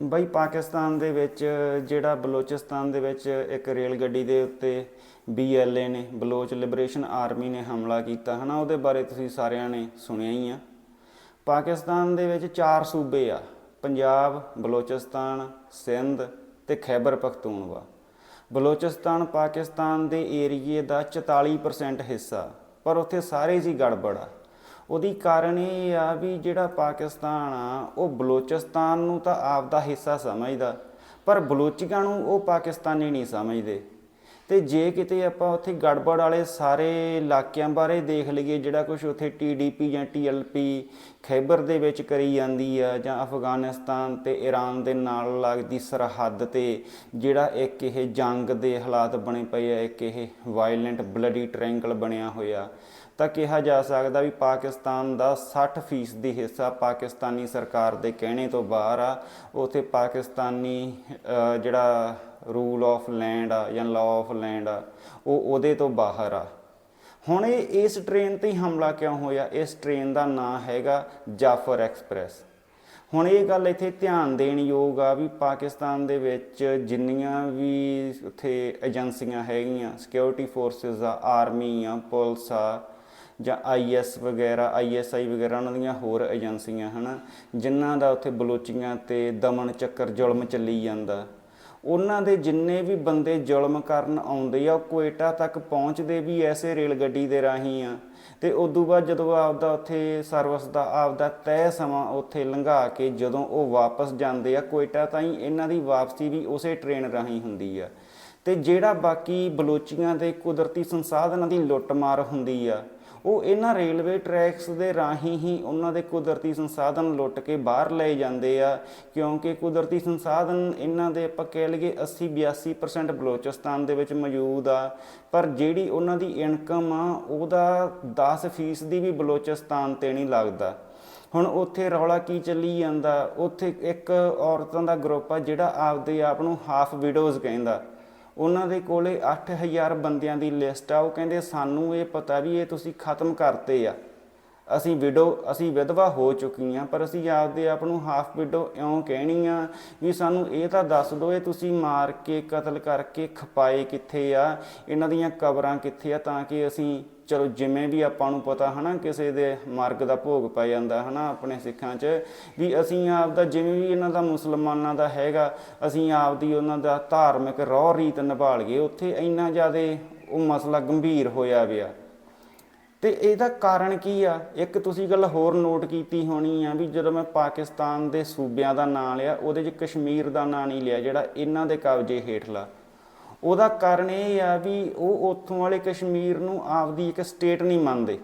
ਬਾਈ ਪਾਕਿਸਤਾਨ ਦੇ ਵਿੱਚ ਜਿਹੜਾ ਬਲੋਚਿਸਤਾਨ ਦੇ ਵਿੱਚ ਇੱਕ ਰੇਲ ਗੱਡੀ ਦੇ ਉੱਤੇ BLA ਨੇ, ਬਲੋਚ ਲਿਬਰੇਸ਼ਨ ਆਰਮੀ ਨੇ ਹਮਲਾ ਕੀਤਾ, ਹਨਾ? ਉਹਦੇ ਬਾਰੇ ਤੁਸੀਂ ਸਾਰਿਆਂ ਨੇ ਸੁਣਿਆ ਹੀ ਆ। ਪਾਕਿਸਤਾਨ ਦੇ ਵਿੱਚ ਚਾਰ ਸੂਬੇ ਆ, ਪੰਜਾਬ, ਬਲੋਚਿਸਤਾਨ, ਸਿੰਧ ਤੇ ਖੈਬਰ ਪਖਤੂਨਵਾ। ਬਲੋਚਿਸਤਾਨ ਪਾਕਿਸਤਾਨ ਦੇ ਏਰੀਏ ਦਾ 44% ਹਿੱਸਾ, ਪਰ ਉੱਥੇ ਸਾਰੇ ਜੀ ਗੜਬੜ ਆ। ਉਹਦੀ ਕਾਰਨ ਇਹ ਆ ਵੀ ਜਿਹੜਾ ਪਾਕਿਸਤਾਨ ਆ, ਉਹ ਬਲੋਚਿਸਤਾਨ ਨੂੰ ਤਾਂ ਆਪ ਦਾ ਹਿੱਸਾ ਸਮਝਦਾ, ਪਰ ਬਲੋਚੀਆਂ ਨੂੰ ਉਹ ਪਾਕਿਸਤਾਨੀ ਨਹੀਂ ਸਮਝਦੇ। ਤੇ ਜੇ ਕਿਤੇ ਆਪਾਂ ਉੱਥੇ ਗੜਬੜ ਵਾਲੇ ਸਾਰੇ ਇਲਾਕਿਆਂ ਬਾਰੇ ਦੇਖ ਲਈਏ, ਜਿਹੜਾ ਕੁਝ ਉੱਥੇ ਟੀਡੀਪੀ ਜਾਂ ਟੀਐਲਪੀ ਖੈਬਰ ਦੇ ਵਿੱਚ ਕਰੀ ਜਾਂਦੀ ਆ, ਜਾਂ ਅਫਗਾਨਿਸਤਾਨ ਤੇ ਈਰਾਨ ਦੇ ਨਾਲ ਲੱਗਦੀ ਸਰਹੱਦ ਤੇ, ਜਿਹੜਾ ਇੱਕ ਇਹ ਜੰਗ ਦੇ ਹਾਲਾਤ ਬਣੇ ਪਏ ਆ, ਇੱਕ ਇਹ ਵਾਇਲੈਂਟ ਬਲੱਡੀ ਟ੍ਰਾਇੰਗਲ ਬਣਿਆ ਹੋਇਆ ਤਾਂ ਕਿਹਾ ਜਾ ਸਕਦਾ ਵੀ ਪਾਕਿਸਤਾਨ ਦਾ 60% ਦੀ ਹਿੱਸਾ ਪਾਕਿਸਤਾਨੀ ਸਰਕਾਰ ਦੇ ਕਹਿਣੇ ਤੋਂ ਬਾਹਰ ਆ। ਉਥੇ ਪਾਕਿਸਤਾਨੀ ਜਿਹੜਾ ਰੂਲ ਆਫ ਲੈਂਡ ਆ ਜਾਂ ਲਾਅ ਆਫ ਲੈਂਡ ਆ, ਉਹ ਉਹਦੇ ਤੋਂ ਬਾਹਰ ਆ। ਹੁਣ ਇਹ, ਇਸ ਟ੍ਰੇਨ ਤੇ ਹੀ ਹਮਲਾ ਕਿਉਂ ਹੋਇਆ? ਇਸ ਟ੍ਰੇਨ ਦਾ ਨਾਂ ਹੈਗਾ ਜਾਫਰ ਐਕਸਪ੍ਰੈਸ ਹੁਣ ਇਹ ਗੱਲ ਇੱਥੇ ਧਿਆਨ ਦੇਣ ਯੋਗ ਆ ਵੀ ਪਾਕਿਸਤਾਨ ਦੇ ਵਿੱਚ ਜਿੰਨੀਆਂ ਵੀ ਉੱਥੇ ਏਜੰਸੀਆਂ ਹੈਗੀਆਂ ਸਿਕਿਉਰਿਟੀ ਫੋਰਸਸ ਆ ਆਰਮੀ ਆ, ਪੁਲਿਸ ਆ ਜਾਂ ਆਈਐਸ ਵਗੈਰਾ ਆਈਐਸਆਈ ਵਗੈਰਾ, ਉਹਨਾਂ ਦੀਆਂ ਹੋਰ ਏਜੰਸੀਆਂ, ਹਨਾ? ਜਿਨ੍ਹਾਂ ਦਾ ਉੱਥੇ ਬਲੋਚੀਆਂ ਤੇ ਦਮਨ ਚੱਕਰ, ਜ਼ੁਲਮ ਚੱਲੀ ਜਾਂਦਾ। ਉਹਨਾਂ ਦੇ ਜਿੰਨੇ ਵੀ ਬੰਦੇ ਜ਼ੁਲਮ ਕਰਨ ਆਉਂਦੇ ਆ, ਉਹ ਕੋਇਟਾ ਤੱਕ ਪਹੁੰਚਦੇ ਵੀ ਐਸੇ ਰੇਲ ਗੱਡੀ ਦੇ ਰਾਹੀਂ ਆ। ਤੇ ਉਦੋਂ ਬਾਅਦ ਜਦੋਂ ਆਪਦਾ ਉੱਥੇ ਸਰਵਿਸ ਦਾ, ਆਪਦਾ ਤੈਅ ਸਮਾਂ ਉੱਥੇ ਲੰਘਾ ਕੇ ਜਦੋਂ ਉਹ ਵਾਪਸ ਜਾਂਦੇ ਆ ਕੋਇਟਾ ਤਾਈਂ ਇਹਨਾਂ ਦੀ ਵਾਪਸੀ ਵੀ ਉਸੇ ਟ੍ਰੇਨ ਰਾਹੀਂ ਹੁੰਦੀ ਆ। ਤੇ ਜਿਹੜਾ ਬਾਕੀ ਬਲੋਚੀਆਂ ਦੇ ਕੁਦਰਤੀ ਸੰਸਾਧਨਾਂ ਦੀ ਲੁੱਟਮਾਰ ਹੁੰਦੀ ਆ ਉਹ ਇਹਨਾਂ ਰੇਲਵੇ ਟਰੈਕਸ ਦੇ ਰਾਹੀਂ ਹੀ ਉਹਨਾਂ ਦੇ ਕੁਦਰਤੀ ਸੰਸਾਧਨ ਲੁੱਟ ਕੇ ਬਾਹਰ ਲਏ ਜਾਂਦੇ ਆ, ਕਿਉਂਕਿ ਕੁਦਰਤੀ ਸੰਸਾਧਨ ਇਹਨਾਂ ਦੇ ਆਪਾਂ ਕਹਿ ਲਈਏ 80 82% ਬਲੋਚਿਸਤਾਨ ਦੇ ਵਿੱਚ ਮੌਜੂਦ ਆ, ਪਰ ਜਿਹੜੀ ਉਹਨਾਂ ਦੀ ਇਨਕਮ ਆ, ਉਹਦਾ 10% ਦੀ ਵੀ ਬਲੋਚਿਸਤਾਨ ਤੇ ਨਹੀਂ ਲੱਗਦਾ। ਹੁਣ ਉੱਥੇ ਰੌਲਾ ਕੀ ਚੱਲੀ ਜਾਂਦਾ? ਉੱਥੇ ਇੱਕ ਔਰਤਾਂ ਦਾ ਗਰੁੱਪ ਆ ਜਿਹੜਾ ਆਪਦੇ ਆਪ ਨੂੰ ਹਾਫ ਵਿਡੋਜ਼ ਕਹਿੰਦਾ। ਉਹਨਾਂ ਦੇ ਕੋਲੇ 8000 ਬੰਦਿਆਂ ਦੀ ਲਿਸਟ ਆ। ਉਹ ਕਹਿੰਦੇ, ਸਾਨੂੰ ਇਹ ਪਤਾ ਵੀ ਇਹ ਤੁਸੀਂ ਖਤਮ ਕਰਤੇ ਆ। ਅਸੀਂ ਵਿਡੋ ਅਸੀਂ ਵਿਧਵਾ ਹੋ ਚੁੱਕੀਆਂ ਪਰ ਅਸੀਂ ਆਪਦੇ ਆਪ ਨੂੰ ਹਾਫ ਵਿਡੋ ਇਉਂ ਕਹਿਣੀ ਆ ਵੀ ਸਾਨੂੰ ਇਹ ਤਾਂ ਦੱਸ ਦਿਓ, ਇਹ ਤੁਸੀਂ ਮਾਰ ਕੇ, ਕਤਲ ਕਰਕੇ ਖਪਾਏ ਕਿੱਥੇ ਆ? ਇਹਨਾਂ ਦੀਆਂ ਕਬਰਾਂ ਕਿੱਥੇ ਆ? ਤਾਂ ਕਿ ਅਸੀਂ ਚਲੋ ਜਿਵੇਂ ਵੀ ਆਪਾਂ ਨੂੰ ਪਤਾ ਹਨਾ, ਕਿਸੇ ਦੇ ਮਾਰਗ ਦਾ ਭੋਗ ਪੈ ਜਾਂਦਾ ਹਨਾ ਆਪਣੇ ਸਿੱਖਾਂ 'ਚ, ਵੀ ਅਸੀਂ ਆਪਦਾ ਜਿਵੇਂ ਵੀ ਇਹਨਾਂ ਦਾ ਮੁਸਲਮਾਨਾਂ ਦਾ ਹੈਗਾ, ਅਸੀਂ ਆਪਦੀ ਉਹਨਾਂ ਦਾ ਧਾਰਮਿਕ ਰੋਹ ਰੀਤ ਨਿਭਾਲ ਗਏ ਉੱਥੇ ਇੰਨਾ ਜ਼ਿਆਦਾ ਉਹ ਮਸਲਾ ਗੰਭੀਰ ਹੋਇਆ ਪਿਆ। ਤੇ ਇਹਦਾ ਕਾਰਨ ਕੀ ਆ? ਇੱਕ ਤੁਸੀਂ ਗੱਲ ਹੋਰ ਨੋਟ ਕੀਤੀ ਹੋਣੀ ਆ ਵੀ ਜਦੋਂ ਮੈਂ ਪਾਕਿਸਤਾਨ ਦੇ ਸੂਬਿਆਂ ਦਾ ਨਾਂ ਲਿਆ, ਉਹਦੇ 'ਚ ਕਸ਼ਮੀਰ ਦਾ ਨਾਂ ਨਹੀਂ ਲਿਆ, ਜਿਹੜਾ ਇਹਨਾਂ ਦੇ ਕਬਜ਼ੇ ਹੇਠਲਾ। ਉਹਦਾ ਕਾਰਨ ਇਹ ਆ ਵੀ ਉਹ ਉੱਥੋਂ ਵਾਲੇ ਕਸ਼ਮੀਰ ਨੂੰ ਆਪਦੀ ਇੱਕ ਸਟੇਟ ਨਹੀਂ ਮੰਨਦੇ।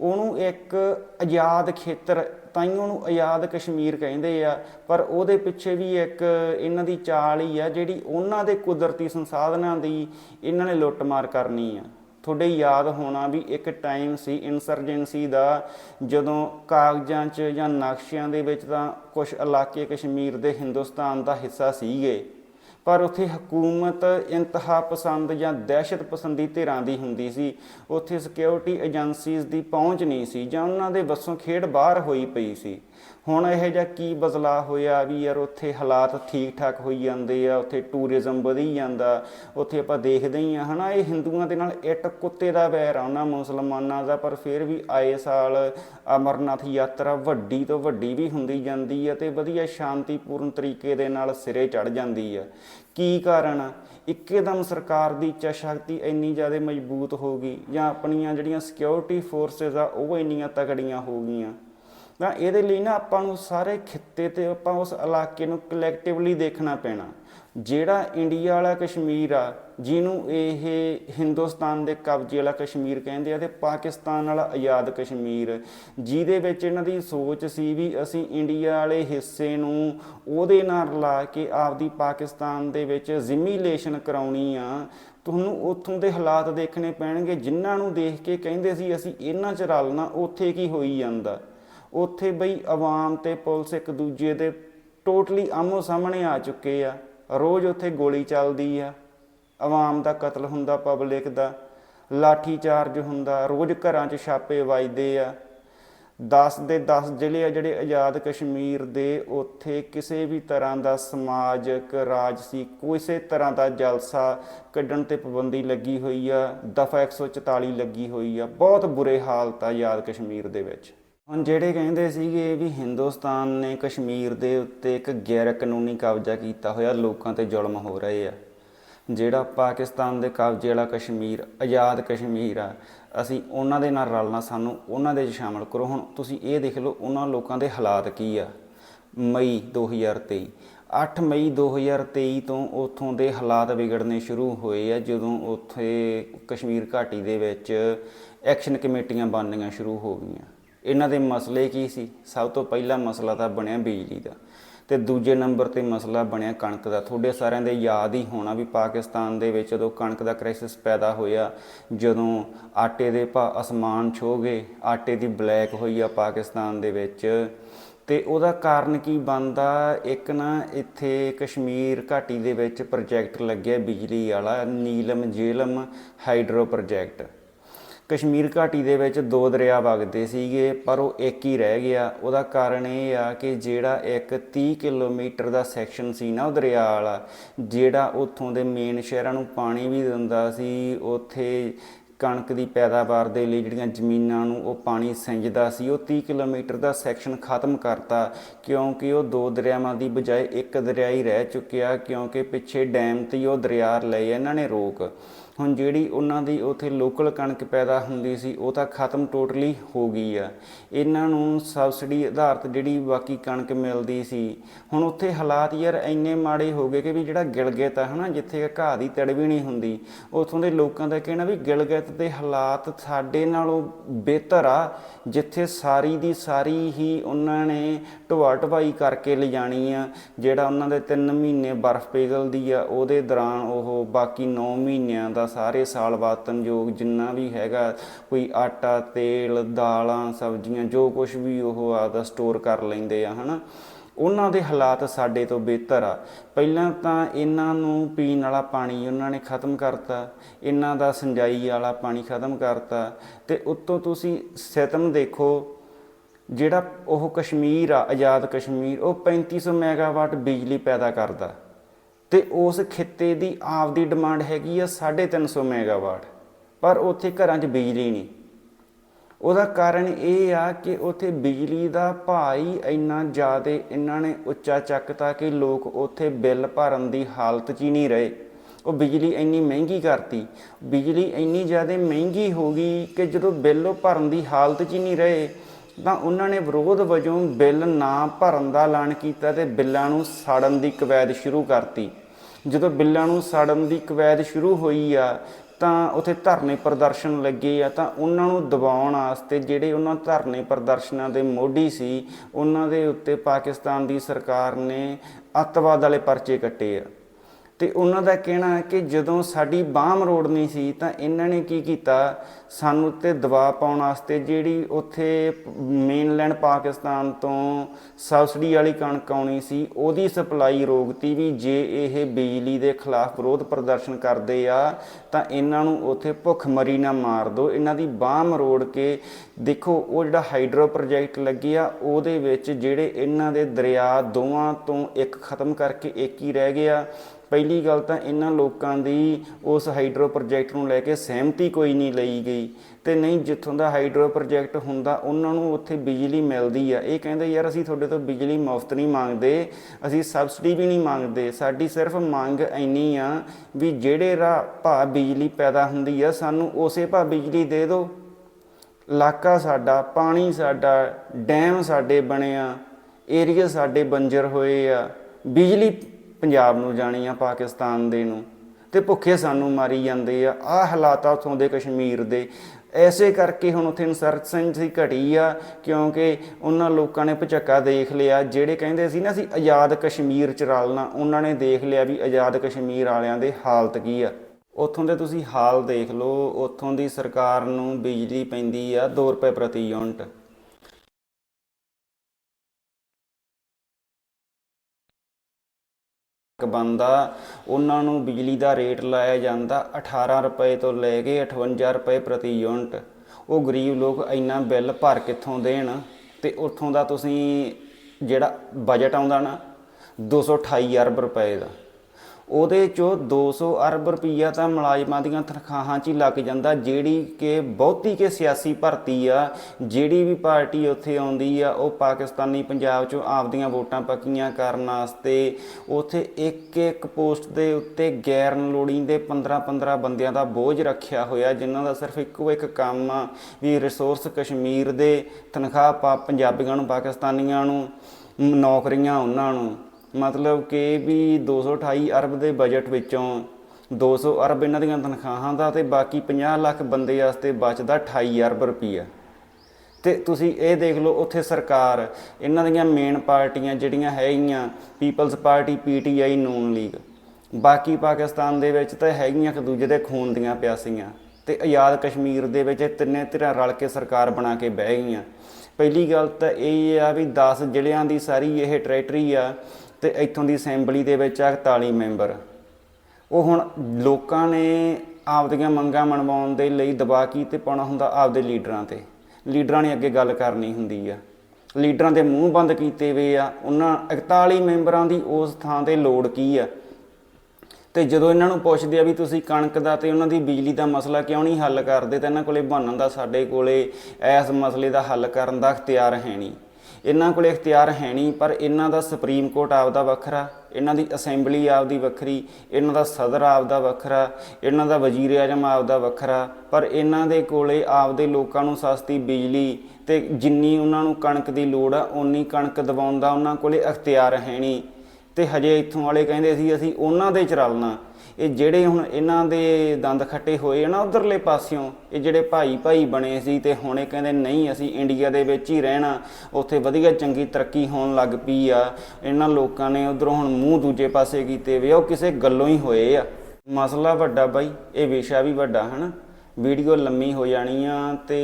ਉਹਨੂੰ ਇੱਕ ਆਜ਼ਾਦ ਖੇਤਰ ਤਾਂ ਹੀ ਉਹਨੂੰ ਆਜ਼ਾਦ ਕਸ਼ਮੀਰ ਕਹਿੰਦੇ ਆ, ਪਰ ਉਹਦੇ ਪਿੱਛੇ ਵੀ ਇੱਕ ਇਹਨਾਂ ਦੀ ਚਾਲ ਹੀ ਆ ਜਿਹੜੀ ਉਹਨਾਂ ਦੇ ਕੁਦਰਤੀ ਸੰਸਾਧਨਾਂ ਦੀ ਇਹਨਾਂ ਨੇ ਲੁੱਟਮਾਰ ਕਰਨੀ ਆ। ਤੁਹਾਡੇ ਯਾਦ ਹੋਣਾ ਵੀ ਇੱਕ ਟਾਈਮ ਸੀ ਇਨਸਰਜੈਂਸੀ ਦਾ, ਜਦੋਂ ਕਾਗਜ਼ਾਂ 'ਚ ਜਾਂ ਨਕਸ਼ਿਆਂ ਦੇ ਵਿੱਚ ਤਾਂ ਕੁਝ ਇਲਾਕੇ ਕਸ਼ਮੀਰ ਦੇ ਹਿੰਦੁਸਤਾਨ ਦਾ ਹਿੱਸਾ ਸੀਗੇ। ਪਰ ਉੱਥੇ ਹਕੂਮਤ ਇੰਤਹਾ ਪਸੰਦ ਜਾਂ ਦਹਿਸ਼ਤ ਪਸੰਦੀ ਧਿਰਾਂ ਦੀ ਹੁੰਦੀ ਸੀ। ਉੱਥੇ ਸਿਕਿਉਰਿਟੀ ਏਜੰਸੀਜ਼ ਦੀ ਪਹੁੰਚ ਨਹੀਂ ਸੀ ਜਾਂ ਉਹਨਾਂ ਦੇ ਵੱਸੋਂ ਖੇਡ ਬਾਹਰ ਹੋਈ ਪਈ ਸੀ। ਹੁਣ ਇਹ ਜਿਹਾ ਕੀ ਬਦਲਾਅ ਹੋਇਆ ਵੀ ਯਾਰ ਉੱਥੇ ਹਾਲਾਤ ਠੀਕ ਠਾਕ ਹੋਈ ਜਾਂਦੇ ਆ, ਉੱਥੇ ਟੂਰਿਜ਼ਮ ਵਧੀ ਜਾਂਦਾ, ਉੱਥੇ ਆਪਾਂ ਦੇਖਦੇ ਹੀ ਆ ਹਨਾ? ਇਹ ਹਿੰਦੂਆਂ ਦੇ ਨਾਲ ਇੱਟ ਕੁੱਤੇ ਦਾ ਵੈਰ ਆ ਉਹਨਾਂ ਮੁਸਲਮਾਨਾਂ ਦਾ, ਪਰ ਫਿਰ ਵੀ ਆਏ ਸਾਲ ਅਮਰਨਾਥ ਯਾਤਰਾ ਵੱਡੀ ਤੋਂ ਵੱਡੀ ਵੀ ਹੁੰਦੀ ਜਾਂਦੀ ਆ ਤੇ ਵਧੀਆ ਸ਼ਾਂਤੀਪੂਰਨ ਤਰੀਕੇ ਦੇ ਨਾਲ ਸਿਰੇ ਚੜ ਜਾਂਦੀ ਆ। ਕੀ ਕਾਰਨ ਆ? ਇੱਕਦਮ ਸਰਕਾਰ ਦੀ ਇੱਛਾ ਸ਼ਕਤੀ ਇੰਨੀ ਜ਼ਿਆਦਾ ਮਜ਼ਬੂਤ ਹੋ ਗਈ ਜਾਂ ਆਪਣੀਆਂ ਜਿਹੜੀਆਂ ਸਿਕਿਉਰਿਟੀ ਫੋਰਸਸ ਆ, ਉਹ ਇੰਨੀਆਂ ਤਕੜੀਆਂ ਹੋ ਗਈਆਂ? ਤਾਂ ਇਹਦੇ ਲਈ ਨਾ ਆਪਾਂ ਨੂੰ ਸਾਰੇ ਖਿੱਤੇ ਤੇ ਆਪਾਂ ਉਸ ਇਲਾਕੇ ਨੂੰ ਕਲੈਕਟਿਵਲੀ ਦੇਖਣਾ ਪੈਣਾ। ਜਿਹੜਾ ਇੰਡੀਆ ਵਾਲਾ ਕਸ਼ਮੀਰ ਆ, ਜਿਹਨੂੰ ਇਹ ਹਿੰਦੁਸਤਾਨ ਦੇ ਕਬਜ਼ੇ ਵਾਲਾ ਕਸ਼ਮੀਰ ਕਹਿੰਦੇ ਆ ਤੇ ਪਾਕਿਸਤਾਨ ਵਾਲਾ ਆਜ਼ਾਦ ਕਸ਼ਮੀਰ, ਜਿਹਦੇ ਵਿੱਚ ਇਹਨਾਂ ਦੀ ਸੋਚ ਸੀ ਵੀ ਅਸੀਂ ਇੰਡੀਆ ਵਾਲੇ ਹਿੱਸੇ ਨੂੰ ਉਹਦੇ ਨਾਲ ਰਲਾ ਕੇ ਆਪਦੀ ਪਾਕਿਸਤਾਨ ਦੇ ਵਿੱਚ ਜ਼ਿਮੀਲੇਸ਼ਨ ਕਰਾਉਣੀ ਆ, ਤੁਹਾਨੂੰ ਉੱਥੋਂ ਦੇ ਹਾਲਾਤ ਦੇਖਣੇ ਪੈਣਗੇ। ਜਿਨ੍ਹਾਂ ਨੂੰ ਦੇਖ ਕੇ ਕਹਿੰਦੇ ਸੀ, ਅਸੀਂ ਇਹਨਾਂ 'ਚ ਰਲਣਾ, ਉੱਥੇ ਕੀ ਹੋਈ ਜਾਂਦਾ। ਉੱਥੇ ਬਈ ਆਵਾਮ ਤੇ ਪੁਲਿਸ ਇੱਕ ਦੂਜੇ ਦੇ ਟੋਟਲੀ ਆਮੋ ਸਾਹਮਣੇ ਆ ਚੁੱਕੇ ਆ। ਰੋਜ਼ ਉੱਥੇ ਗੋਲੀ ਚੱਲਦੀ ਆ। ਆਵਾਮ ਦਾ ਕਤਲ ਹੁੰਦਾ, ਪਬਲਿਕ ਦਾ ਲਾਠੀ ਚਾਰਜ ਹੁੰਦਾ, ਰੋਜ਼ ਘਰਾਂ 'ਚ ਛਾਪੇ ਵੱਜਦੇ ਆ। 10 ਦੇ 10 ਜ਼ਿਲ੍ਹੇ ਆ ਜਿਹੜੇ ਆਜ਼ਾਦ ਕਸ਼ਮੀਰ ਦੇ, ਉੱਥੇ ਕਿਸੇ ਵੀ ਤਰ੍ਹਾਂ ਦਾ ਸਮਾਜਿਕ ਰਾਜਸੀ ਕਿਸੇ ਤਰ੍ਹਾਂ ਦਾ ਜਲਸਾ ਕੱਢਣ ਤੇ ਪਾਬੰਦੀ ਲੱਗੀ ਹੋਈ ਆ, ਦਫਾ 144 ਲੱਗੀ ਹੋਈ ਆ। ਬਹੁਤ ਬੁਰੇ ਹਾਲਤ ਆ ਆਜ਼ਾਦ ਕਸ਼ਮੀਰ ਦੇ ਵਿੱਚ। ਹੁਣ ਜਿਹੜੇ ਕਹਿੰਦੇ ਸੀਗੇ ਵੀ ਹਿੰਦੁਸਤਾਨ ਨੇ ਕਸ਼ਮੀਰ ਦੇ ਉੱਤੇ ਇੱਕ ਗੈਰ ਕਾਨੂੰਨੀ ਕਬਜ਼ਾ ਕੀਤਾ ਹੋਇਆ, ਲੋਕਾਂ ਤੇ ਜ਼ੁਲਮ ਹੋ ਰਹੇ ਆ। ਜਿਹੜਾ ਪਾਕਿਸਤਾਨ ਦੇ ਕਬਜ਼ੇ ਵਾਲਾ ਕਸ਼ਮੀਰ, ਆਜ਼ਾਦ ਕਸ਼ਮੀਰ ਆ, ਅਸੀਂ ਉਹਨਾਂ ਦੇ ਨਾਲ ਰਲਣਾ ਸਾਨੂੰ ਉਹਨਾਂ ਦੇ 'ਚ ਸ਼ਾਮਲ ਕਰੋ। ਹੁਣ ਤੁਸੀਂ ਇਹ ਦੇਖ ਲਓ, ਉਹਨਾਂ ਲੋਕਾਂ ਦੇ ਹਾਲਾਤ ਕੀ ਆ। ਮਈ 2023 8 ਮਈ 2023 ਤੋਂ ਉੱਥੋਂ ਦੇ ਹਾਲਾਤ ਵਿਗੜਨੇ ਸ਼ੁਰੂ ਹੋਏ ਆ, ਜਦੋਂ ਉੱਥੇ ਕਸ਼ਮੀਰ ਘਾਟੀ ਦੇ ਵਿੱਚ ਐਕਸ਼ਨ ਕਮੇਟੀਆਂ ਬਣਨੀਆਂ ਸ਼ੁਰੂ ਹੋ ਗਈਆਂ। ਇਹਨਾਂ ਦੇ ਮਸਲੇ ਕੀ ਸੀ? ਸਭ ਤੋਂ ਪਹਿਲਾ ਮਸਲਾ ਤਾਂ ਬਣਿਆ ਬਿਜਲੀ ਦਾ ਤੇ ਦੂਜੇ ਨੰਬਰ ਤੇ ਮਸਲਾ ਬਣਿਆ ਕਣਕ ਦਾ। ਤੁਹਾਡੇ ਸਾਰਿਆਂ ਦੇ ਯਾਦ ਹੀ ਹੋਣਾ ਵੀ ਪਾਕਿਸਤਾਨ ਦੇ ਵਿੱਚ ਜਦੋਂ ਕਣਕ ਦਾ ਕ੍ਰਾਈਸਿਸ ਪੈਦਾ ਹੋਇਆ, ਜਦੋਂ ਆਟੇ ਦੇ ਭਾਅ ਅਸਮਾਨ ਛੋ ਗਏ, ਆਟੇ ਦੀ ਬਲੈਕ ਹੋਈ ਆ ਪਾਕਿਸਤਾਨ ਦੇ ਵਿੱਚ ਤੇ ਉਹਦਾ ਕਾਰਨ ਕੀ ਬਣਦਾ? ਇੱਕ ਨਾ ਇੱਥੇ ਕਸ਼ਮੀਰ ਘਾਟੀ ਦੇ ਵਿੱਚ ਪ੍ਰੋਜੈਕਟ ਲੱਗਿਆ ਬਿਜਲੀ ਵਾਲਾ ਨੀਲਮ ਜੇਲਮ ਹਾਈਡਰੋ ਪ੍ਰੋਜੈਕਟ ਕਸ਼ਮੀਰ ਘਾਟੀ ਦੇ ਵਿੱਚ ਦੋ ਦਰਿਆ ਵਗਦੇ ਸੀਗੇ, ਪਰ ਉਹ ਇੱਕ ਹੀ ਰਹਿ ਗਿਆ। ਉਹਦਾ ਕਾਰਨ ਇਹ ਆ ਕਿ ਜਿਹੜਾ ਇੱਕ 30 ਕਿਲੋਮੀਟਰ ਦਾ ਸੈਕਸ਼ਨ ਸੀ ਨਾ ਉਹ ਦਰਿਆ ਵਾਲਾ, ਜਿਹੜਾ ਉੱਥੋਂ ਦੇ ਮੇਨ ਸ਼ਹਿਰਾਂ ਨੂੰ ਪਾਣੀ ਵੀ ਦਿੰਦਾ ਸੀ, ਉੱਥੇ ਕਣਕ ਦੀ ਪੈਦਾਵਾਰ ਦੇ ਲਈ ਜਿਹੜੀਆਂ ਜ਼ਮੀਨਾਂ ਨੂੰ ਉਹ ਪਾਣੀ ਸਿੰਜਦਾ ਸੀ, ਉਹ 30 ਕਿਲੋਮੀਟਰ ਦਾ ਸੈਕਸ਼ਨ ਖਤਮ ਕਰਤਾ, ਕਿਉਂਕਿ ਉਹ ਦੋ ਦਰਿਆਵਾਂ ਦੀ ਬਜਾਏ ਇੱਕ ਦਰਿਆ ਹੀ ਰਹਿ ਚੁੱਕਿਆ, ਕਿਉਂਕਿ ਪਿੱਛੇ ਡੈਮ ਤੇ ਹੀ ਉਹ ਦਰਿਆ ਲਏ ਇਹਨਾਂ ਨੇ ਰੋਕ। ਹੁਣ ਜਿਹੜੀ ਉਹਨਾਂ ਦੀ ਉਥੇ ਲੋਕਲ ਕਣਕ ਪੈਦਾ ਹੁੰਦੀ ਸੀ, ਉਹ ਤਾਂ ਖਤਮ ਟੋਟਲੀ ਹੋ ਗਈ ਆ। ਇਹਨਾਂ ਨੂੰ ਸਬਸਿਡੀ ਆਧਾਰਿਤ ਜਿਹੜੀ ਬਾਕੀ ਕਣਕ ਮਿਲਦੀ ਸੀ, ਹੁਣ ਉੱਥੇ ਹਾਲਾਤ ਯਾਰ ਇੰਨੇ ਮਾੜੇ ਹੋ ਗਏ ਕਿ ਵੀ ਜਿਹੜਾ ਗਿਲਗਿਤ ਆ ਹਨਾ, ਜਿੱਥੇ ਘਾਹ ਦੀ ਤੜ ਵੀ ਨਹੀਂ ਹੁੰਦੀ, ਉਥੋਂ ਦੇ ਲੋਕਾਂ ਦਾ ਕਹਿਣਾ ਵੀ ਗਿਲਗਿਤ ਦੇ ਹਾਲਾਤ ਸਾਡੇ ਨਾਲੋਂ ਬਿਹਤਰ ਆ, ਜਿੱਥੇ ਸਾਰੀ ਦੀ ਸਾਰੀ ਹੀ ਉਹਨਾਂ ਨੇ ਢਵਾ ਢਵਾਈ ਕਰਕੇ ਲਿਜਾਣੀ ਆ, ਜਿਹੜਾ ਉਹਨਾਂ ਦੇ 3 ਮਹੀਨੇ ਬਰਫ਼ ਪਿਘਲਦੀ ਆ, ਉਹਦੇ ਦੌਰਾਨ ਉਹ ਬਾਕੀ 9 ਮਹੀਨਿਆਂ ਦਾ ਸਾਰੇ ਸਾਲ ਵਾਤਨਯੋਗ ਜਿੰਨਾ ਵੀ ਹੈਗਾ, ਕੋਈ ਆਟਾ, ਤੇਲ, ਦਾਲਾਂ, ਸਬਜ਼ੀਆਂ, ਜੋ ਕੁਝ ਵੀ ਉਹ ਆਦਾ ਸਟੋਰ ਕਰ ਲੈਂਦੇ ਆ, ਹਨਾ? ਉਹਨਾਂ ਦੇ ਹਾਲਾਤ ਸਾਡੇ ਤੋਂ ਬਿਹਤਰ ਆ। ਪਹਿਲਾਂ ਤਾਂ ਇਹਨਾਂ ਨੂੰ ਪੀਣ ਵਾਲਾ ਪਾਣੀ ਉਹਨਾਂ ਨੇ ਖਤਮ ਕਰਤਾ, ਇਹਨਾਂ ਦਾ ਸਿੰਜਾਈ ਵਾਲਾ ਪਾਣੀ ਖਤਮ ਕਰਤਾ। ਤੇ ਉੱਤੋਂ ਤੁਸੀਂ ਸਿਤਮ ਦੇਖੋ, ਜਿਹੜਾ ਉਹ ਕਸ਼ਮੀਰ ਆ, ਆਜ਼ਾਦ ਕਸ਼ਮੀਰ, ਉਹ 3500 ਮੈਗਾਵਾਟ ਬਿਜਲੀ ਪੈਦਾ ਕਰਦਾ। ਤੇ ਉਸ ਖਿੱਤੇ ਦੀ ਆਪਦੀ ਡਿਮਾਂਡ ਹੈਗੀ ਆ 350 ਮੈਗਾਵਾਟ ਪਰ ਉੱਥੇ ਘਰਾਂ 'ਚ ਬਿਜਲੀ ਨਹੀਂ। ਉਹਦਾ ਕਾਰਨ ਇਹ ਆ ਕਿ ਉੱਥੇ ਬਿਜਲੀ ਦਾ ਭਾਅ ਹੀ ਇੰਨਾ ਜ਼ਿਆਦਾ ਇਹਨਾਂ ਨੇ ਉੱਚਾ ਚੱਕਤਾ ਕਿ ਲੋਕ ਉੱਥੇ ਬਿੱਲ ਭਰਨ ਦੀ ਹਾਲਤ 'ਚ ਹੀ ਨਹੀਂ ਰਹੇ। ਉਹ ਬਿਜਲੀ ਇੰਨੀ ਮਹਿੰਗੀ ਕਰਤੀ। ਬਿਜਲੀ ਇੰਨੀ ਜ਼ਿਆਦਾ ਮਹਿੰਗੀ ਹੋ ਗਈ ਕਿ ਜਦੋਂ ਬਿੱਲ ਉਹ ਭਰਨ ਦੀ ਹਾਲਤ 'ਚ ਹੀ ਨਹੀਂ ਰਹੇ, ਤਾਂ ਉਹਨਾਂ ਨੇ ਵਿਰੋਧ ਵਜੋਂ ਬਿੱਲ ਨਾ ਭਰਨ ਦਾ ਐਲਾਨ ਕੀਤਾ ਤੇ ਬਿੱਲਾਂ ਨੂੰ ਸਾੜਨ ਦੀ ਕਵੈਦ ਸ਼ੁਰੂ ਕਰਤੀ। ਜਦੋਂ ਬਿੱਲਾਂ ਨੂੰ ਸਾੜਨ ਦੀ ਕਵੈਦ ਸ਼ੁਰੂ ਹੋਈ ਆ, ਤਾਂ ਉਥੇ ਧਰਨੇ ਪ੍ਰਦਰਸ਼ਨ ਲੱਗੇ ਆ, ਤਾਂ ਉਹਨਾਂ ਨੂੰ ਦਬਾਉਣ ਵਾਸਤੇ ਜਿਹੜੇ ਉਹਨਾਂ ਧਰਨੇ ਪ੍ਰਦਰਸ਼ਨਾਂ ਦੇ ਮੋਢੀ ਸੀ, ਉਹਨਾਂ ਦੇ ਉੱਤੇ ਪਾਕਿਸਤਾਨ ਦੀ ਸਰਕਾਰ ਨੇ ਅੱਤਵਾਦ ਵਾਲੇ ਪਰਚੇ ਕੱਟੇ ਆ। ਤੇ ਉਹਨਾਂ ਦਾ ਕਹਿਣਾ ਹੈ ਕਿ ਜਦੋਂ ਸਾਡੀ ਬਾਹਮ ਮਰੋੜਨੀ ਸੀ ਤਾਂ ਇਹਨਾਂ ਨੇ ਕੀ ਕੀਤਾ? ਸਾਨੂੰ ਤੇ ਦਬਾਅ ਪਾਉਣ ਵਾਸਤੇ ਜਿਹੜੀ ਉੱਥੇ ਮੇਨਲੈਂਡ ਪਾਕਿਸਤਾਨ ਤੋਂ ਸਬਸਿਡੀ ਵਾਲੀ ਕਣਕ ਆਉਣੀ ਸੀ, ਉਹਦੀ ਸਪਲਾਈ ਰੋਕਤੀ ਵੀ ਜੇ ਇਹ ਬਿਜਲੀ ਦੇ ਖਿਲਾਫ ਵਿਰੋਧ ਪ੍ਰਦਰਸ਼ਨ ਕਰਦੇ ਆ, ਤਾਂ ਇਹਨਾਂ ਨੂੰ ਉੱਥੇ ਭੁੱਖਮਰੀ ਨਾ ਮਾਰ ਦਿਓ। ਇਹਨਾਂ ਦੀ ਬਾਹਮ ਮਰੋੜ ਕੇ ਦੇਖੋ, ਉਹ ਜਿਹੜਾ ਹਾਈਡਰੋ ਪ੍ਰੋਜੈਕਟ ਲੱਗਿਆ ਉਹਦੇ ਵਿੱਚ ਜਿਹੜੇ ਇਹਨਾਂ ਦੇ ਦਰਿਆ ਦੋਵਾਂ ਤੋਂ ਇੱਕ ਖਤਮ ਕਰਕੇ ਇੱਕ ਹੀ ਰਹਿ ਗਿਆ। ਪਹਿਲੀ ਗੱਲ ਤਾਂ ਇਹਨਾਂ ਲੋਕਾਂ ਦੀ ਉਸ ਹਾਈਡਰੋ ਪ੍ਰੋਜੈਕਟ ਨੂੰ ਲੈ ਕੇ ਸਹਿਮਤੀ ਕੋਈ ਨਹੀਂ ਲਈ ਗਈ ਤੇ ਨਹੀਂ ਜਿੱਥੋਂ ਦਾ ਹਾਈਡਰੋ ਪ੍ਰੋਜੈਕਟ ਹੁੰਦਾ, ਉਹਨਾਂ ਨੂੰ ਉੱਥੇ ਬਿਜਲੀ ਮਿਲਦੀ ਆ। ਇਹ ਕਹਿੰਦੇ, ਯਾਰ, ਅਸੀਂ ਤੁਹਾਡੇ ਤੋਂ ਬਿਜਲੀ ਮੁਫਤ ਨਹੀਂ ਮੰਗਦੇ, ਅਸੀਂ ਸਬਸਿਡੀ ਵੀ ਨਹੀਂ ਮੰਗਦੇ, ਸਾਡੀ ਸਿਰਫ ਮੰਗ ਇੰਨੀ ਆ ਵੀ ਜਿਹੜੇ ਰਾ ਭਾ ਬਿਜਲੀ ਪੈਦਾ ਹੁੰਦੀ ਆ, ਸਾਨੂੰ ਉਸੇ ਭਾ ਬਿਜਲੀ ਦੇ ਦਿਓ। ਇਲਾਕਾ ਸਾਡਾ, ਪਾਣੀ ਸਾਡਾ, ਡੈਮ ਸਾਡੇ ਬਣਿਆ ਏਰੀਆ ਸਾਡੇ ਬੰਜਰ ਹੋਏ ਆ, ਬਿਜਲੀ ਪੰਜਾਬ ਨੂੰ ਜਾਣੀ ਆ, ਪਾਕਿਸਤਾਨ ਦੇ ਨੂੰ। ਤੇ ਭੁੱਖੇ ਸਾਨੂੰ ਮਾਰੀ ਜਾਂਦੇ ਆ। ਆ ਹਾਲਾਤ ਆ ਉੱਥੋਂ ਦੇ ਕਸ਼ਮੀਰ ਦੇ। ਐਸੇ ਕਰਕੇ ਹੁਣ ਉੱਥੇ ਇਨਸਰਜੈਂਸੀ ਘਟੀ ਆ, ਕਿਉਂਕਿ ਉਹਨਾਂ ਲੋਕਾਂ ਨੇ ਭਚੱਕਾ ਦੇਖ ਲਿਆ। ਜਿਹੜੇ ਕਹਿੰਦੇ ਸੀ ਨਾ, ਅਸੀਂ ਆਜ਼ਾਦ ਕਸ਼ਮੀਰ ਚ ਰਲਣਾ, ਉਹਨਾਂ ਨੇ ਦੇਖ ਲਿਆ ਵੀ ਆਜ਼ਾਦ ਕਸ਼ਮੀਰ ਵਾਲਿਆਂ ਦੇ ਹਾਲਤ ਕੀ ਆ। ਉੱਥੋਂ ਦੇ ਤੁਸੀਂ ਹਾਲ ਦੇਖ ਲਓ। ਉੱਥੋਂ ਦੀ ਸਰਕਾਰ ਨੂੰ ਬਿਜਲੀ ਪੈਂਦੀ ਆ 2 ਰੁਪਏ ਪ੍ਰਤੀ ਯੂਨਿਟ। ਬਣਦਾ ਉਹਨਾਂ ਨੂੰ ਬਿਜਲੀ ਦਾ ਰੇਟ ਲਾਇਆ ਜਾਂਦਾ 18 ਰੁਪਏ ਤੋਂ ਲੈ ਕੇ 58 ਰੁਪਏ ਪ੍ਰਤੀ ਯੂਨਿਟ। ਉਹ ਗਰੀਬ ਲੋਕ ਇੰਨਾ ਬਿੱਲ ਭਰ ਕਿੱਥੋਂ ਦੇਣ? ਤੇ ਉੱਥੋਂ ਦਾ ਤੁਸੀਂ ਜਿਹੜਾ ਬਜਟ ਆਉਂਦਾ ਨਾ 228 ਅਰਬ ਰੁਪਏ ਦਾ। ਉਹਦੇ ਚੋਂ 200 ਅਰਬ ਰੁਪਈਆ ਤਾਂ ਮੁਲਾਜ਼ਮਾਂ ਦੀਆਂ ਤਨਖਾਹਾਂ 'ਚ ਹੀ ਲੱਗ ਜਾਂਦਾ, ਜਿਹੜੀ ਕਿ ਬਹੁਤੀ ਕਿ ਸਿਆਸੀ ਭਰਤੀ ਆ, ਜਿਹੜੀ ਵੀ ਪਾਰਟੀ ਉੱਥੇ ਆਉਂਦੀ ਆ, ਉਹ ਪਾਕਿਸਤਾਨੀ ਪੰਜਾਬ 'ਚੋਂ ਆਪਦੀਆਂ ਵੋਟਾਂ ਪੱਕੀਆਂ ਕਰਨ ਵਾਸਤੇ ਉੱਥੇ ਇੱਕ ਇੱਕ ਪੋਸਟ ਦੇ ਉੱਤੇ ਗੈਰ ਲੋੜੀਂਦੇ 15 15 ਬੰਦਿਆਂ ਦਾ ਬੋਝ ਰੱਖਿਆ ਹੋਇਆ, ਜਿਨ੍ਹਾਂ ਦਾ ਸਿਰਫ ਇੱਕੋ ਇੱਕ ਕੰਮ ਆ, ਵੀ ਰਿਸੋਰਸ ਕਸ਼ਮੀਰ ਦੇ ਤਨਖਾਹ ਪਾ ਪੰਜਾਬੀਆਂ ਨੂੰ, ਪਾਕਿਸਤਾਨੀਆਂ ਨੂੰ, ਨੌਕਰੀਆਂ ਉਹਨਾਂ ਨੂੰ। ਮਤਲਬ ਕਿ ਵੀ 228 ਅਰਬ ਦੇ ਬਜਟ ਵਿੱਚੋਂ 200 ਅਰਬ ਇਹਨਾਂ ਦੀਆਂ ਤਨਖਾਹਾਂ ਦਾ ਤੇ ਬਾਕੀ 50 ਲੱਖ ਬੰਦੇ ਵਾਸਤੇ ਬਚਦਾ 28 ਅਰਬ ਰੁਪਈਆ। ਤੇ ਤੁਸੀਂ ਇਹ ਦੇਖ ਲਓ, ਉੱਥੇ ਸਰਕਾਰ ਇਹਨਾਂ ਦੀਆਂ ਮੇਨ ਪਾਰਟੀਆਂ ਜਿਹੜੀਆਂ ਹੈਗੀਆਂ peoples party PTI Noon league ਬਾਕੀ ਪਾਕਿਸਤਾਨ ਦੇ ਵਿੱਚ ਤਾਂ ਹੈਗੀਆਂ ਇੱਕ ਦੂਜੇ ਦੇ ਖੂਨ ਦੀਆਂ ਪਿਆਸੀਆਂ। ਤੇ ਆਜ਼ਾਦ ਕਸ਼ਮੀਰ ਦੇ ਵਿੱਚ ਇਹ ਤਿੰਨੇ ਧਿਰਾਂ ਰਲ ਕੇ ਸਰਕਾਰ ਬਣਾ ਕੇ ਬਹਿ ਗਈਆਂ। ਪਹਿਲੀ ਗੱਲ ਤਾਂ ਇਹ ਆ ਵੀ 10 ਜ਼ਿਲ੍ਹਿਆਂ ਦੀ ਸਾਰੀ ਇਹ ਟੈਰੀਟਰੀ ਆ ਤੇ ਇੱਥੋਂ ਦੀ ਅਸੈਂਬਲੀ ਦੇ ਵਿੱਚ ਆ 41 ਮੈਂਬਰ। ਉਹ ਹੁਣ ਲੋਕਾਂ ਨੇ ਆਪਦੀਆਂ ਮੰਗਾਂ ਮਨਵਾਉਣ ਦੇ ਲਈ ਦਬਾਅ ਕੀ ਤੇ ਪਾਉਣਾ ਹੁੰਦਾ? ਆਪਦੇ ਲੀਡਰਾਂ ਤੇ। ਲੀਡਰਾਂ ਨੇ ਅੱਗੇ ਗੱਲ ਕਰਨੀ ਹੁੰਦੀ ਆ। ਲੀਡਰਾਂ ਦੇ ਮੂੰਹ ਬੰਦ ਕੀਤੇ ਹੋਏ ਆ। ਉਹਨਾਂ 41 ਮੈਂਬਰਾਂ ਦੀ ਉਸ ਥਾਂ ਤੇ ਲੋੜ ਕੀ ਆ? ਤੇ ਜਦੋਂ ਇਹਨਾਂ ਨੂੰ ਪੁੱਛਦੇ ਆ ਵੀ ਤੁਸੀਂ ਕਣਕ ਦਾ ਤੇ ਉਹਨਾਂ ਦੀ ਬਿਜਲੀ ਦਾ ਮਸਲਾ ਕਿਉਂ ਨਹੀਂ ਹੱਲ ਕਰਦੇ, ਤਾਂ ਇਹਨਾਂ ਕੋਲੇ ਬਹਾਨਾ ਦਾ ਸਾਡੇ ਕੋਲੇ ਇਸ ਮਸਲੇ ਦਾ ਹੱਲ ਕਰਨ ਦਾ ਇਖਤਿਆਰ ਹੈ ਨਹੀਂ। ਇਹਨਾਂ ਕੋਲੇ ਇਖਤਿਆਰ ਹੈ ਨਹੀਂ, ਪਰ ਇਹਨਾਂ ਦਾ ਸੁਪਰੀਮ ਕੋਰਟ ਆਪਦਾ ਵੱਖਰਾ, ਇਹਨਾਂ ਦੀ ਅਸੈਂਬਲੀ ਆਪਦੀ ਵੱਖਰੀ, ਇਹਨਾਂ ਦਾ ਸਦਰ ਆਪਦਾ ਵੱਖਰਾ, ਇਹਨਾਂ ਦਾ ਵਜ਼ੀਰ ਆਜ਼ਮ ਆਪਦਾ ਵੱਖਰਾ, ਪਰ ਇਹਨਾਂ ਦੇ ਕੋਲੇ ਆਪਦੇ ਲੋਕਾਂ ਨੂੰ ਸਸਤੀ ਬਿਜਲੀ ਤੇ ਜਿੰਨੀ ਉਹਨਾਂ ਨੂੰ ਕਣਕ ਦੀ ਲੋੜ ਆ, ਓਨੀ ਕਣਕ ਦਿਵਾਉਣ ਦਾ ਉਹਨਾਂ ਕੋਲੇ ਇਖਤਿਆਰ ਹੈ ਨਹੀਂ। ਤੇ ਹਜੇ ਇੱਥੋਂ ਵਾਲੇ ਕਹਿੰਦੇ ਸੀ, ਅਸੀਂ ਉਹਨਾਂ ਦੇ ਚ ਰਲਣਾ। ਇਹ ਜਿਹੜੇ ਹੁਣ ਇਹਨਾਂ ਦੇ ਦੰਦ ਖੱਟੇ ਹੋਏ ਆ ਨਾ ਉਧਰਲੇ ਪਾਸਿਓਂ, ਇਹ ਜਿਹੜੇ ਭਾਈ ਭਾਈ ਬਣੇ ਸੀ ਤੇ ਹੁਣ ਇਹ ਕਹਿੰਦੇ ਨਹੀਂ, ਅਸੀਂ ਇੰਡੀਆ ਦੇ ਵਿੱਚ ਹੀ ਰਹਿਣਾ, ਉੱਥੇ ਵਧੀਆ ਚੰਗੀ ਤਰੱਕੀ ਹੋਣ ਲੱਗ ਪਈ ਆ। ਇਹਨਾਂ ਲੋਕਾਂ ਨੇ ਉਧਰੋਂ ਹੁਣ ਮੂੰਹ ਦੂਜੇ ਪਾਸੇ ਕੀਤੇ ਵੇ, ਉਹ ਕਿਸੇ ਗੱਲੋਂ ਹੀ ਹੋਏ ਆ। ਮਸਲਾ ਵੱਡਾ ਬਾਈ, ਇਹ ਵਿਸ਼ਾ ਵੀ ਵੱਡਾ, ਹਨਾ? ਵੀਡੀਓ ਲੰਮੀ ਹੋ ਜਾਣੀ ਆ ਤੇ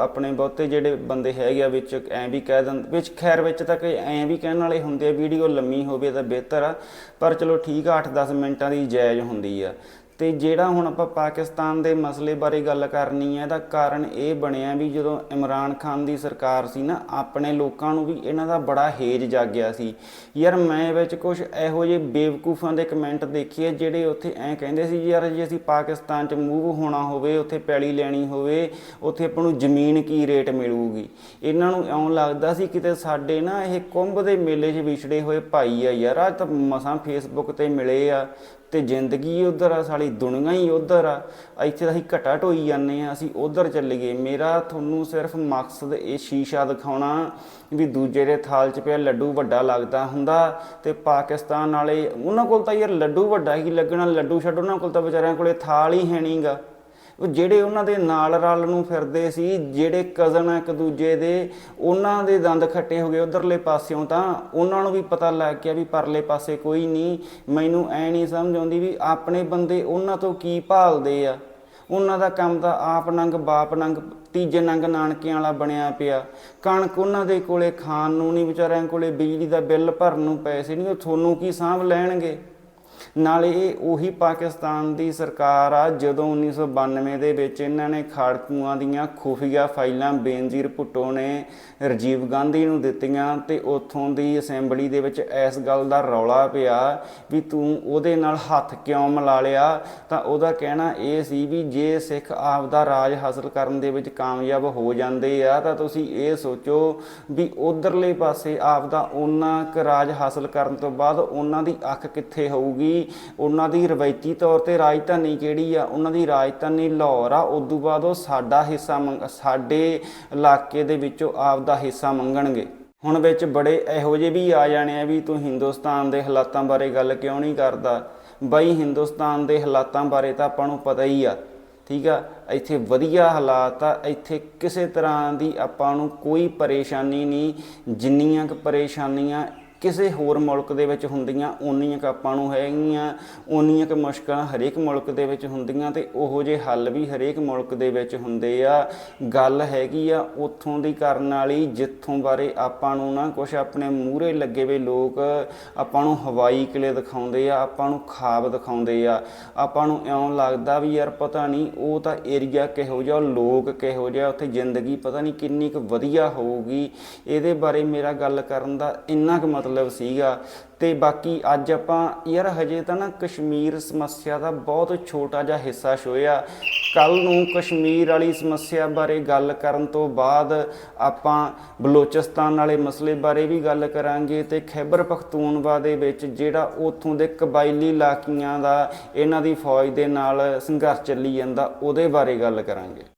ਆਪਣੇ ਬਹੁਤੇ ਜਿਹੜੇ ਬੰਦੇ ਹੈਗੇ ਆ ਵਿੱਚ ਐਂ ਵੀ ਕਹਿ ਦਿੰਦੇ, ਵਿੱਚ ਖੈਰ ਵਿੱਚ ਤਾਂ ਕਿ ਐਂ ਵੀ ਕਹਿਣ ਵਾਲੇ ਹੁੰਦੇ ਆ, ਵੀਡੀਓ ਲੰਮੀ ਹੋਵੇ ਤਾਂ ਬਿਹਤਰ ਆ, ਪਰ ਚਲੋ ਠੀਕ ਆ 8-10 ਮਿੰਟਾਂ ਦੀ ਜਾਇਜ਼ ਹੁੰਦੀ ਆ। ਤੇ ਜਿਹੜਾ ਹੁਣ ਆਪਾਂ ਪਾਕਿਸਤਾਨ ਦੇ ਮਸਲੇ ਬਾਰੇ ਗੱਲ ਕਰਨੀ ਹੈ ਇਹਦਾ ਕਾਰਨ ਇਹ ਬਣਿਆ ਵੀ ਜਦੋਂ ਇਮਰਾਨ ਖਾਨ ਦੀ ਸਰਕਾਰ ਸੀ ਨਾ, ਆਪਣੇ ਲੋਕਾਂ ਨੂੰ ਵੀ ਇਹਨਾਂ ਦਾ ਬੜਾ ਹੇਜ ਜਾਗਿਆ ਸੀ। ਯਾਰ ਮੈਂ ਵਿੱਚ ਕੁਝ ਇਹੋ ਜਿਹੇ ਬੇਵਕੂਫਾਂ ਦੇ ਕਮੈਂਟ ਦੇਖੇ ਜਿਹੜੇ ਉੱਥੇ ਐਂ ਕਹਿੰਦੇ ਸੀ ਯਾਰ ਜੇ ਅਸੀਂ ਪਾਕਿਸਤਾਨ 'ਚ ਮੂਵ ਹੋਣਾ ਹੋਵੇ, ਉੱਥੇ ਪੈਲੀ ਲੈਣੀ ਹੋਵੇ, ਉੱਥੇ ਆਪਾਂ ਨੂੰ ਜ਼ਮੀਨ ਕੀ ਰੇਟ ਮਿਲੂਗੀ? ਇਹਨਾਂ ਨੂੰ ਇਉਂ ਲੱਗਦਾ ਸੀ ਕਿਤੇ ਸਾਡੇ ਨਾ ਇਹ ਕੁੰਭ ਦੇ ਮੇਲੇ 'ਚ ਵਿਛੜੇ ਹੋਏ ਭਾਈ ਆ ਯਾਰ ਆ ਤਾਂ ਮਸਾਂ ਫੇਸਬੁੱਕ ਤੇ ਮਿਲੇ ਆ ਤੇ ਜ਼ਿੰਦਗੀ ਉਧਰ ਆ, ਸਾਲੀ ਦੁਨੀਆ ਹੀ ਉਧਰ ਆ। ਇੱਥੇ ਤਾਂ ਅਸੀਂ ਘਟਾ ਢੋਈ ਜਾਂਦੇ ਆ, ਅਸੀਂ ਉਧਰ ਚੱਲੀਏ। ਮੇਰਾ ਤੁਹਾਨੂੰ ਸਿਰਫ ਮਕਸਦ ਇਹ ਸ਼ੀਸ਼ਾ ਦਿਖਾਉਣਾ ਵੀ ਦੂਜੇ ਦੇ ਥਾਲ 'ਚ ਪਿਆ ਲੱਡੂ ਵੱਡਾ ਲੱਗਦਾ ਹੁੰਦਾ ਤੇ ਪਾਕਿਸਤਾਨ ਵਾਲੇ, ਉਹਨਾਂ ਕੋਲ ਤਾਂ ਯਾਰ ਲੱਡੂ ਵੱਡਾ ਹੀ ਲੱਗਣਾ, ਲੱਡੂ ਛੱਡ ਉਹਨਾਂ ਕੋਲ ਤਾਂ ਵਿਚਾਰਿਆਂ ਕੋਲੇ ਥਾਲ ਹੀ ਹੈ ਨਹੀਂਗਾ ਉਹ ਜਿਹੜੇ ਉਹਨਾਂ ਦੇ ਨਾਲ ਰਲ ਨੂੰ ਫਿਰਦੇ ਸੀ, ਜਿਹੜੇ ਕਜ਼ਨ ਇੱਕ ਦੂਜੇ ਦੇ, ਉਹਨਾਂ ਦੇ ਦੰਦ ਖੱਟੇ ਹੋ ਗਏ ਉਧਰਲੇ ਪਾਸਿਓਂ ਤਾਂ ਉਹਨਾਂ ਨੂੰ ਵੀ ਪਤਾ ਲੱਗ ਗਿਆ ਵੀ ਪਰਲੇ ਪਾਸੇ ਕੋਈ ਨਹੀਂ। ਮੈਨੂੰ ਐ ਨਹੀਂ ਸਮਝ ਆਉਂਦੀ ਵੀ ਆਪਣੇ ਬੰਦੇ ਉਹਨਾਂ ਤੋਂ ਕੀ ਭਾਲਦੇ ਆ। ਉਹਨਾਂ ਦਾ ਕੰਮ ਤਾਂ ਆਪ ਨੰਗ, ਬਾਪ ਨੰਗ, ਤੀਜੇ ਨੰਗ ਨਾਨਕਿਆਂ ਵਾਲਾ ਬਣਿਆ ਪਿਆ। ਕਣਕ ਉਹਨਾਂ ਦੇ ਕੋਲੇ ਖਾਣ ਨੂੰ ਨਹੀਂ, ਵਿਚਾਰਿਆਂ ਕੋਲੇ ਬਿਜਲੀ ਦਾ ਬਿੱਲ ਭਰਨ ਨੂੰ ਪੈਸੇ ਨਹੀਂ, ਉਹ ਤੁਹਾਨੂੰ ਕੀ ਸਾਂਭ ਲੈਣਗੇ? ਨਾਲੇ ਇਹ ਉਹੀ ਪਾਕਿਸਤਾਨ ਦੀ ਸਰਕਾਰ ਆ, ਜਦੋਂ 1992 ਦੇ ਵਿੱਚ ਇਹਨਾਂ ਨੇ ਖਾੜਕੂਆਂ ਦੀਆਂ ਖੁਫੀਆ ਫਾਈਲਾਂ ਬੇਨਜ਼ੀਰ ਭੁੱਟੋ ਨੇ ਰਾਜੀਵ ਗਾਂਧੀ ਨੂੰ ਦਿੱਤੀਆਂ ਤੇ ਉੱਥੋਂ ਦੀ ਅਸੈਂਬਲੀ ਦੇ ਵਿੱਚ ਇਸ ਗੱਲ ਦਾ ਰੌਲਾ ਪਿਆ ਵੀ ਤੂੰ ਉਹਦੇ ਨਾਲ ਹੱਥ ਕਿਉਂ ਮਿਲਾ ਲਿਆ? ਤਾਂ ਉਹਦਾ ਕਹਿਣਾ ਇਹ ਸੀ ਵੀ ਜੇ ਸਿੱਖ ਆਪਦਾ ਰਾਜ ਹਾਸਲ ਕਰਨ ਦੇ ਵਿੱਚ ਕਾਮਯਾਬ ਹੋ ਜਾਂਦੇ ਆ, ਤਾਂ ਤੁਸੀਂ ਇਹ ਸੋਚੋ ਵੀ ਉਧਰਲੇ ਪਾਸੇ ਆਪਦਾ ਉਹਨਾਂ ਕ ਰਾਜ ਹਾਸਲ ਕਰਨ ਤੋਂ ਬਾਅਦ ਉਹਨਾਂ ਦੀ ਅੱਖ ਕਿੱਥੇ ਹੋਊਗੀ? ਉਹਨਾਂ ਦੀ ਰਵਾਇਤੀ ਤੌਰ ਤੇ ਰਾਜਧਾਨੀ ਕਿਹੜੀ ਆ? ਉਹਨਾਂ ਦੀ ਰਾਜਧਾਨੀ ਲਾਹੌਰ ਆ। ਉਦੋਂ ਬਾਅਦ ਉਹ ਸਾਡਾ ਹਿੱਸਾ ਮੰਗ, ਸਾਡੇ ਇਲਾਕੇ ਦੇ ਵਿੱਚੋਂ ਆਪਦਾ ਹਿੱਸਾ ਮੰਗਣਗੇ। ਹੁਣ ਵਿੱਚ ਬੜੇ ਇਹੋ ਜਿਹੇ ਵੀ ਆ ਜਾਣੇ ਆ ਵੀ ਤੂੰ ਹਿੰਦੁਸਤਾਨ ਦੇ ਹਾਲਾਤਾਂ ਬਾਰੇ ਗੱਲ ਕਿਉਂ ਨਹੀਂ ਕਰਦਾ? ਬਈ, ਹਿੰਦੁਸਤਾਨ ਦੇ ਹਾਲਾਤਾਂ ਬਾਰੇ ਤਾਂ ਆਪਾਂ ਨੂੰ ਪਤਾ ਹੀ ਆ, ਠੀਕ ਆ? ਇੱਥੇ ਵਧੀਆ ਹਾਲਾਤ ਆ। ਇੱਥੇ ਕਿਸੇ ਤਰ੍ਹਾਂ ਦੀ ਆਪਾਂ ਨੂੰ ਕੋਈ ਪਰੇਸ਼ਾਨੀ ਨਹੀਂ। ਜਿੰਨੀਆਂ ਕੁ ਪਰੇਸ਼ਾਨੀਆਂ ਕਿਸੇ ਹੋਰ ਮੁਲਕ ਦੇ ਵਿੱਚ ਹੁੰਦੀਆਂ, ਓਨੀਆਂ ਕੁ ਆਪਾਂ ਨੂੰ ਹੈਗੀਆਂ, ਓਨੀਆਂ ਕੁ ਮੁਸ਼ਕਲਾਂ ਹਰੇਕ ਮੁਲਕ ਦੇ ਵਿੱਚ ਹੁੰਦੀਆਂ ਤੇ ਉਹੋ ਜਿਹੇ ਹੱਲ ਵੀ ਹਰੇਕ ਮੁਲਕ ਦੇ ਵਿੱਚ ਹੁੰਦੇ ਆ। ਗੱਲ ਹੈਗੀ ਆ ਉੱਥੋਂ ਦੀ ਕਰਨ ਵਾਲੀ, ਜਿੱਥੋਂ ਬਾਰੇ ਆਪਾਂ ਨੂੰ ਨਾ ਕੁਝ ਆਪਣੇ ਮੂਹਰੇ ਲੱਗੇ ਵੇ ਲੋਕ ਆਪਾਂ ਨੂੰ ਹਵਾਈ ਕਿਲੇ ਦਿਖਾਉਂਦੇ ਆ, ਆਪਾਂ ਨੂੰ ਖਾਬ ਦਿਖਾਉਂਦੇ ਆ। ਆਪਾਂ ਨੂੰ ਇਉਂ ਲੱਗਦਾ ਵੀ ਯਾਰ ਪਤਾ ਨਹੀਂ, ਉਹ ਤਾਂ ਏਰੀਆ ਕਿਹੋ ਜਿਹਾ, ਲੋਕ ਕਿਹੋ ਜਿਹਾ, ਉੱਥੇ ਜ਼ਿੰਦਗੀ ਪਤਾ ਨਹੀਂ ਕਿੰਨੀ ਕੁ ਵਧੀਆ ਹੋਊਗੀ। ਇਹਦੇ ਬਾਰੇ ਮੇਰਾ ਗੱਲ ਕਰਨ ਦਾ ਇੰਨਾ ਕੁ ਮਤਲਬ ਸੀਗਾ। ਤੇ ਬਾਕੀ ਅੱਜ ਆਪਾਂ ਯਾਰ ਹਜੇ ਤਾਂ ਨਾ ਕਸ਼ਮੀਰ ਸਮੱਸਿਆ ਦਾ ਬਹੁਤ ਛੋਟਾ ਜਿਹਾ ਹਿੱਸਾ ਛੋਇਆ ਕੱਲ ਨੂੰ ਕਸ਼ਮੀਰ ਵਾਲੀ ਸਮੱਸਿਆ ਬਾਰੇ ਗੱਲ ਕਰਨ ਤੋਂ ਬਾਅਦ ਆਪਾਂ ਬਲੋਚਿਸਤਾਨ ਵਾਲੇ ਮਸਲੇ ਬਾਰੇ ਵੀ ਗੱਲ ਕਰਾਂਗੇ ਤੇ ਖੈਬਰ ਪਖਤੂਨਵਾ ਦੇ ਵਿੱਚ ਜਿਹੜਾ ਉਥੋਂ ਦੇ ਕਬਾਇਲੀ ਇਲਾਕਿਆਂ ਦਾ ਇਹਨਾਂ ਦੀ ਫੌਜ ਦੇ ਨਾਲ ਸੰਘਰਸ਼ ਚੱਲੀ ਜਾਂਦਾ, ਉਹਦੇ ਬਾਰੇ ਗੱਲ ਕਰਾਂਗੇ।